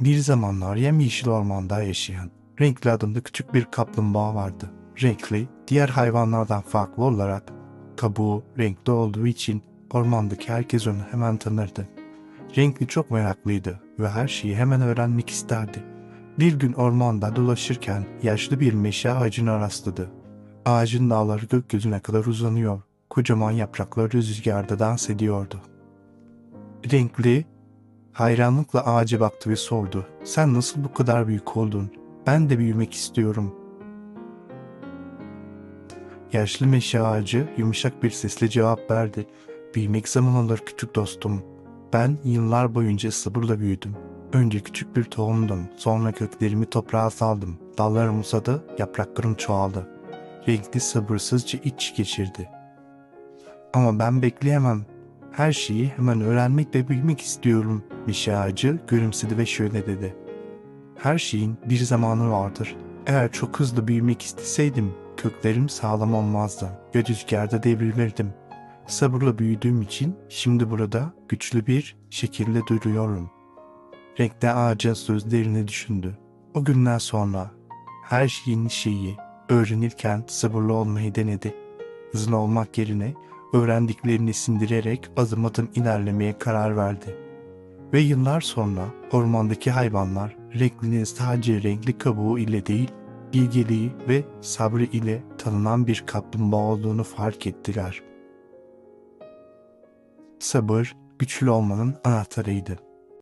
Bir zamanlar yemyeşil ormanda yaşayan Renkli adında küçük bir kaplumbağa vardı. Renkli, diğer hayvanlardan farklı olarak kabuğu renkli olduğu için ormandaki herkes onu hemen tanırdı. Renkli çok meraklıydı ve her şeyi hemen öğrenmek isterdi. Bir gün ormanda dolaşırken yaşlı bir meşe ağacına rastladı. Ağacın dalları gökyüzüne kadar uzanıyor. Kocaman yaprakları rüzgarda dans ediyordu. Renkli hayranlıkla ağaca baktı ve sordu. Sen nasıl bu kadar büyük oldun? Ben de büyümek istiyorum. Yaşlı meşe ağacı yumuşak bir sesle cevap verdi. Büyümek zaman alır küçük dostum. Ben yıllar boyunca sabırla büyüdüm. Önce küçük bir tohumdum. Sonra köklerimi toprağa saldım. Dallarım uzadı, yapraklarım çoğaldı. Renkli sabırsızca iç geçirdi. Ama ben bekleyemem. Her şeyi hemen öğrenmek ve büyümek istiyorum. Meşe ağacı gülümsedi ve şöyle dedi. Her şeyin bir zamanı vardır. Eğer çok hızlı büyümek isteseydim köklerim sağlam olmazdı ve rüzgarda devrilirdim. Sabırla büyüdüğüm için şimdi burada güçlü bir şekilde duruyorum. Renkli ağaca sözlerini düşündü. O günden sonra her şeyin şeyi öğrenirken sabırlı olmayı denedi. Hızlı olmak yerine öğrendiklerini sindirerek adım adım ilerlemeye karar verdi. Ve yıllar sonra ormandaki hayvanlar renklinin sadece renkli kabuğu ile değil, bilgeliği ve sabrı ile tanınan bir kaplumbağa olduğunu fark ettiler. Sabır, güçlü olmanın anahtarıydı.